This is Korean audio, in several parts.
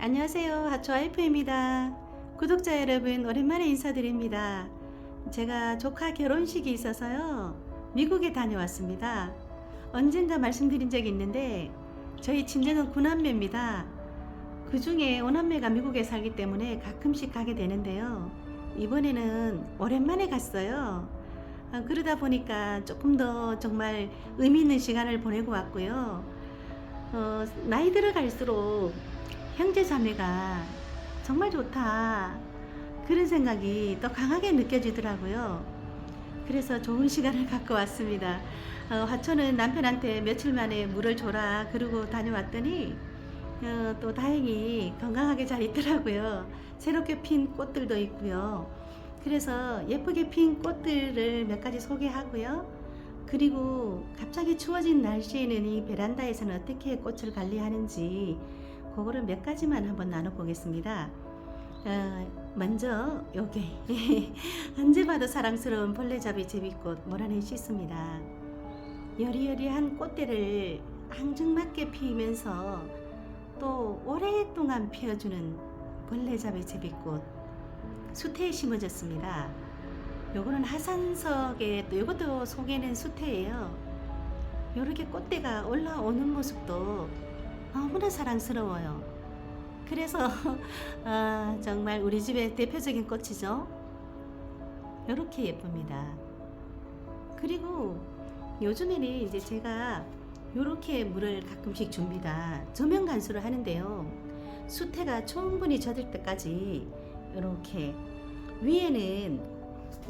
안녕하세요. 하초 와이프입니다. 구독자 여러분, 오랜만에 인사드립니다. 제가 조카 결혼식이 있어서요. 미국에 다녀왔습니다. 언젠가 말씀드린 적이 있는데, 저희 친정은 구남매입니다. 그 중에 오남매가 미국에 살기 때문에 가끔씩 가게 되는데요. 이번에는 오랜만에 갔어요. 아, 그러다 보니까 조금 더 정말 의미 있는 시간을 보내고 왔고요. 어, 나이 들어갈수록 형제 자매가 정말 좋다. 그런 생각이 더 강하게 느껴지더라고요. 그래서 좋은 시간을 갖고 왔습니다. 어, 화초는 남편한테 며칠 만에 물을 줘라 그러고 다녀왔더니 어, 또 다행히 건강하게 잘 있더라고요. 새롭게 핀 꽃들도 있고요. 그래서 예쁘게 핀 꽃들을 몇 가지 소개하고요. 그리고 갑자기 추워진 날씨에는 이 베란다에서는 어떻게 꽃을 관리하는지 그거를 몇 가지만 한번 나눠보겠습니다. 어, 먼저 요게 언제 봐도 사랑스러운 벌레잡이 제비꽃 모란에 씻습니다. 여리여리한 꽃대를 앙증맞게 피우면서 또 오랫동안 피어주는 벌레잡이 제비꽃 수태에 심어졌습니다. 요거는 하산석에 또 요것도 소개는 수태예요. 요렇게 꽃대가 올라오는 모습도 너무나 사랑스러워요. 그래서 아, 정말 우리 집의 대표적인 꽃이죠. 요렇게 예쁩니다. 그리고 요즘에는 이제 제가 요렇게 물을 가끔씩 줍니다. 조명 간수를 하는데요. 수태가 충분히 젖을 때까지 이렇게 위에는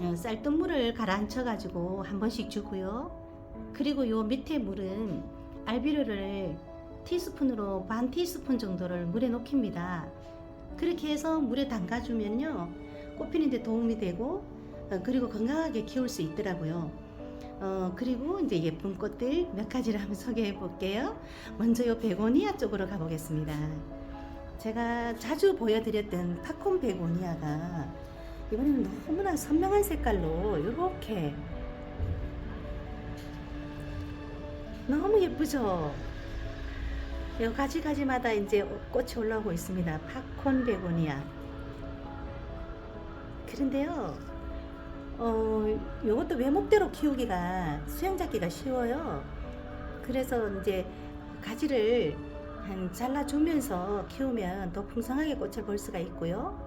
어, 쌀뜨물을 가라앉혀 가지고 한 번씩 주고요. 그리고 요 밑에 물은 알비료를 티스푼으로 반 티스푼 정도를 물에 녹입니다. 그렇게 해서 물에 담가주면요. 꽃 피는데 도움이 되고 어, 그리고 건강하게 키울 수 있더라고요. 어, 그리고 이제 예쁜 꽃들 몇 가지를 한번 소개해 볼게요. 먼저 요 베고니아 쪽으로 가보겠습니다. 제가 자주 보여드렸던 팝콘 베고니아가 이번에는 너무나 선명한 색깔로 이렇게 너무 예쁘죠? 요 가지 가지마다 이제 꽃이 올라오고 있습니다. 팝콘 베고니아. 그런데요, 어, 요것도 외목대로 키우기가 수영 잡기가 쉬워요. 그래서 이제 가지를 한 잘라주면서 키우면 더 풍성하게 꽃을 볼 수가 있고요.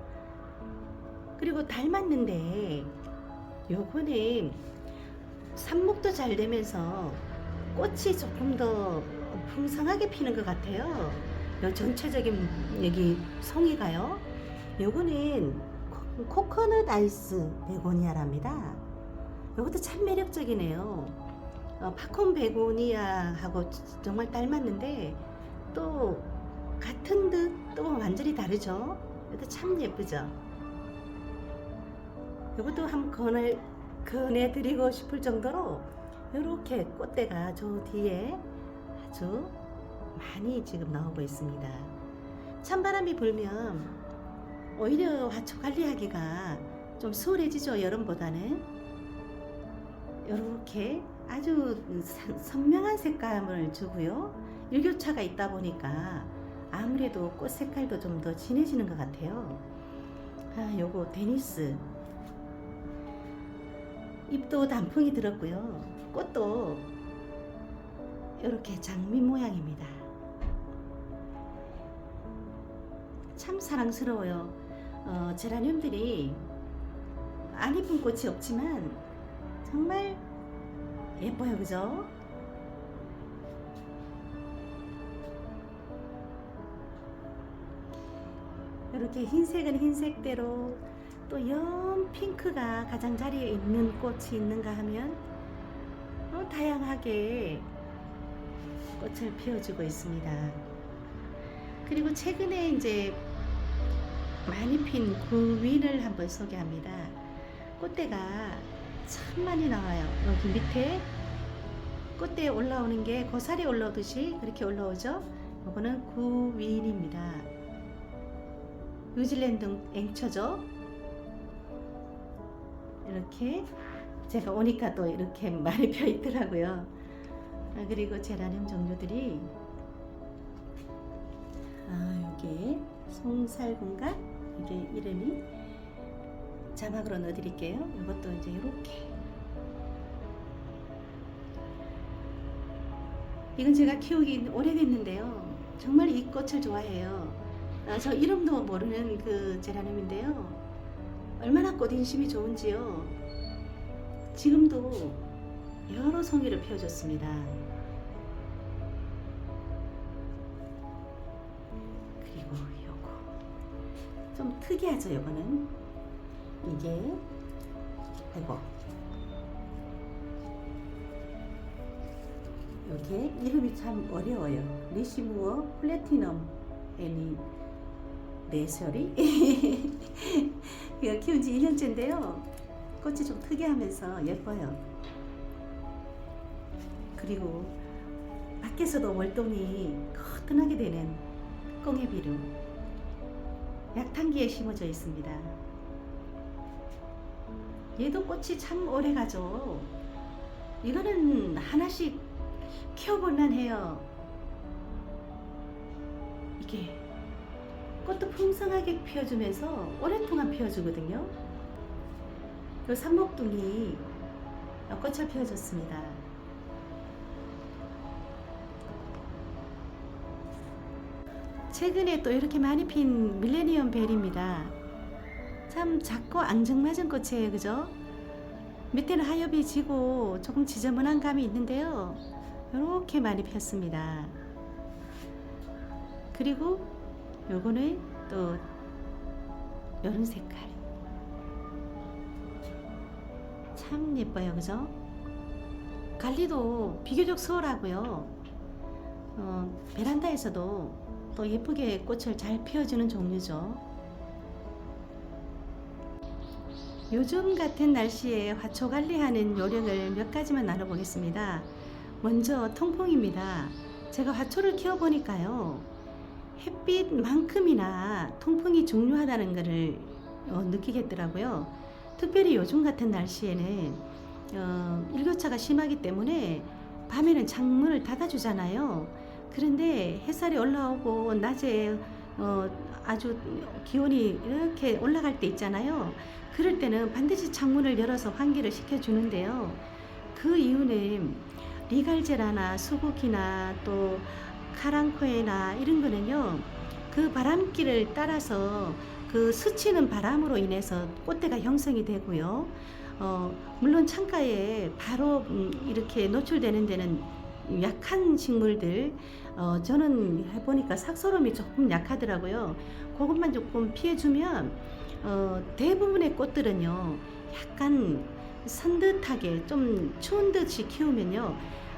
그리고 닮았는데 요거는 삽목도 잘 되면서 꽃이 조금 더 풍성하게 피는 것 같아요. 요 전체적인 여기 송이가요. 요거는 코- 코코넛 아이스 베고니아랍니다. 요것도 참 매력적이네요. 어, 팝콘 베고니아하고 정말 닮았는데 또 같은 듯 또 완전히 다르죠. 이것도 참 예쁘죠. 이것도 한번 권해, 권해드리고 싶을 정도로 이렇게 꽃대가 저 뒤에 아주 많이 지금 나오고 있습니다. 찬바람이 불면 오히려 화초 관리하기가 좀 수월해지죠, 여름보다는. 이렇게 아주 선- 선명한 색감을 주고요. 일교차가 있다 보니까 아무래도 꽃 색깔도 좀 더 진해지는 것 같아요. 아, 요거 데니스. 잎도 단풍이 들었고요. 꽃도 이렇게 장미 모양입니다. 참 사랑스러워요. 어, 제라늄들이 안 이쁜 꽃이 없지만 정말 예뻐요, 그죠? 이렇게 흰색은 흰색대로 또 연 핑크가 가장 자리에 있는 꽃이 있는가 하면 어, 다양하게 꽃을 피워주고 있습니다. 그리고 최근에 이제 많이 핀 구윈을 한번 소개합니다. 꽃대가 참 많이 나와요. 여기 밑에 꽃대에 올라오는 게 고사리 올라오듯이 그렇게 올라오죠. 이거는 구윈입니다. 뉴질랜드 앵처죠. 이렇게 제가 오니까 또 이렇게 많이 펴 있더라고요. 아, 그리고 제라늄 종류들이 아 여기 송살군가 이게 이름이 자막으로 넣어드릴게요. 이것도 이제 이렇게 이건 제가 키우기 오래됐는데요. 정말 이 꽃을 좋아해요. 아, 저 이름도 모르는 그 제라늄인데요. 얼마나 꽃 인심이 좋은지요. 지금도 여러 송이를 피워줬습니다. 그리고 요거 좀 특이하죠, 요거는 이게 아이고 이게 이름이 참 어려워요. 리시무어 플래티넘 애니 네셔리 이거 키운 지 2년째인데요. 꽃이 좀 특이하면서 예뻐요. 그리고 밖에서도 월동이 거뜬하게 되는 꽁해비루 약탕기에 심어져 있습니다. 얘도 꽃이 참 오래 가죠. 이거는 하나씩 키워볼만 해요. 이게 꽃도 풍성하게 피워주면서 오랫동안 피워주거든요. 그 삼목둥이 꽃을 피워줬습니다. 최근에 또 이렇게 많이 핀 밀레니엄 벨입니다. 참 작고 앙증맞은 꽃이에요, 그죠? 밑에는 하엽이 지고 조금 지저분한 감이 있는데요. 이렇게 많이 폈습니다. 그리고 요거는 또 이런 색깔. 참 예뻐요, 그죠? 관리도 비교적 수월하고요. 어, 베란다에서도 또 예쁘게 꽃을 잘 피워주는 종류죠. 요즘 같은 날씨에 화초 관리하는 요령을 몇 가지만 나눠보겠습니다. 먼저 통풍입니다. 제가 화초를 키워보니까요. 햇빛만큼이나 통풍이 중요하다는 것을 어, 느끼겠더라고요. 특별히 요즘 같은 날씨에는 어, 일교차가 심하기 때문에 밤에는 창문을 닫아주잖아요. 그런데 햇살이 올라오고 낮에 어, 아주 기온이 이렇게 올라갈 때 있잖아요. 그럴 때는 반드시 창문을 열어서 환기를 시켜주는데요. 그 이유는 리갈제라나 수국이나 또 카랑코에나 이런 거는요. 그 바람길을 따라서 그 스치는 바람으로 인해서 꽃대가 형성이 되고요. 어, 물론 창가에 바로 음, 이렇게 노출되는 데는 약한 식물들, 어, 저는 해보니까 삭소름이 조금 약하더라고요. 그것만 조금 피해주면 어, 대부분의 꽃들은요, 약간 산뜻하게 좀 추운 듯이 키우면요,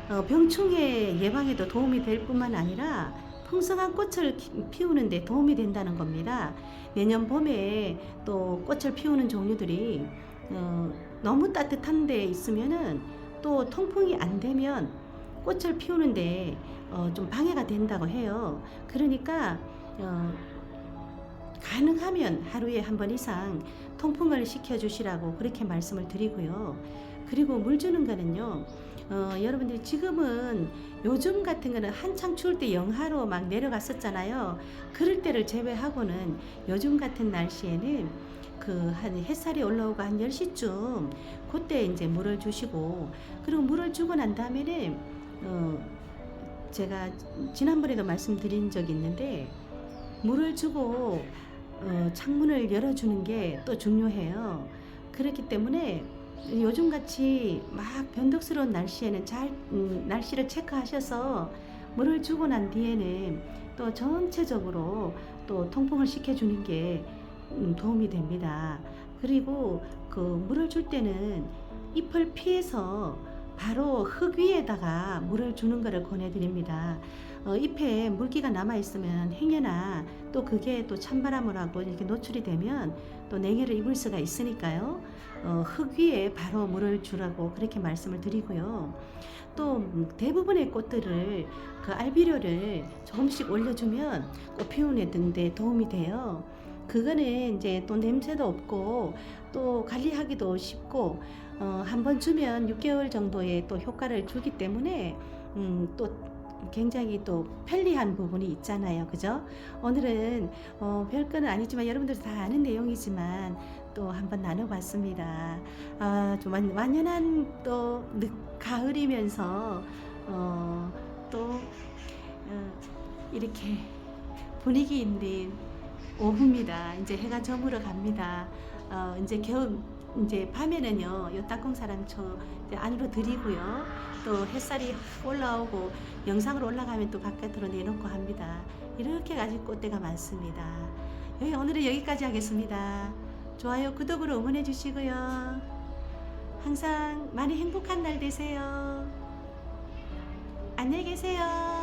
어, 병충해 예방에도 도움이 될 뿐만 아니라 풍성한 꽃을 키- 피우는 데 도움이 된다는 겁니다. 내년 봄에 또 꽃을 피우는 종류들이 어, 너무 따뜻한 데 있으면은 또 통풍이 안 되면 꽃을 피우는데 어, 좀 방해가 된다고 해요. 그러니까 어, 가능하면 하루에 한 번 이상 통풍을 시켜주시라고 그렇게 말씀을 드리고요. 그리고 물 주는 거는요. 어, 여러분들이 지금은 요즘 같은 거는 한창 추울 때 영하로 막 내려갔었잖아요. 그럴 때를 제외하고는 요즘 같은 날씨에는 그 한 햇살이 올라오고 한 10시쯤 그때 이제 물을 주시고 그리고 물을 주고 난 다음에는 어, 제가 지난번에도 말씀드린 적이 있는데 물을 주고 어, 창문을 열어주는 게 또 중요해요. 그렇기 때문에 요즘 같이 막 변덕스러운 날씨에는 잘 음, 날씨를 체크하셔서 물을 주고 난 뒤에는 또 전체적으로 또 통풍을 시켜주는 게 음, 도움이 됩니다. 그리고 그 물을 줄 때는 잎을 피해서 바로 흙 위에다가 물을 주는 것을 권해드립니다. 어, 잎에 물기가 남아 있으면 행여나 또 그게 또 찬바람을 하고 이렇게 노출이 되면 또 냉해를 입을 수가 있으니까요. 어, 흙 위에 바로 물을 주라고 그렇게 말씀을 드리고요. 또 음, 대부분의 꽃들을 그 알비료를 조금씩 올려주면 꽃 피우는 데 도움이 돼요. 그거는 이제 또 냄새도 없고 또 관리하기도 쉽고 어, 한번 주면 6개월 정도의 또 효과를 주기 때문에 음, 또 굉장히 또 편리한 부분이 있잖아요. 그죠? 오늘은 어, 별거는 아니지만 여러분들 다 아는 내용이지만 또 한번 나눠봤습니다. 아, 좀 완- 완연한 또 늦, 가을이면서 어, 또 어, 이렇게 분위기 있는 오후입니다. 이제 해가 저물어 갑니다. 어, 이제 겨울 이제 밤에는요, 요 땅콩사랑초 안으로 들이고요. 또 햇살이 올라오고 영상으로 올라가면 또 바깥으로 내놓고 합니다. 이렇게 가지고 꽃대가 많습니다. 여기 오늘은 여기까지 하겠습니다. 좋아요, 구독으로 응원해 주시고요. 항상 많이 행복한 날 되세요. 안녕히 계세요.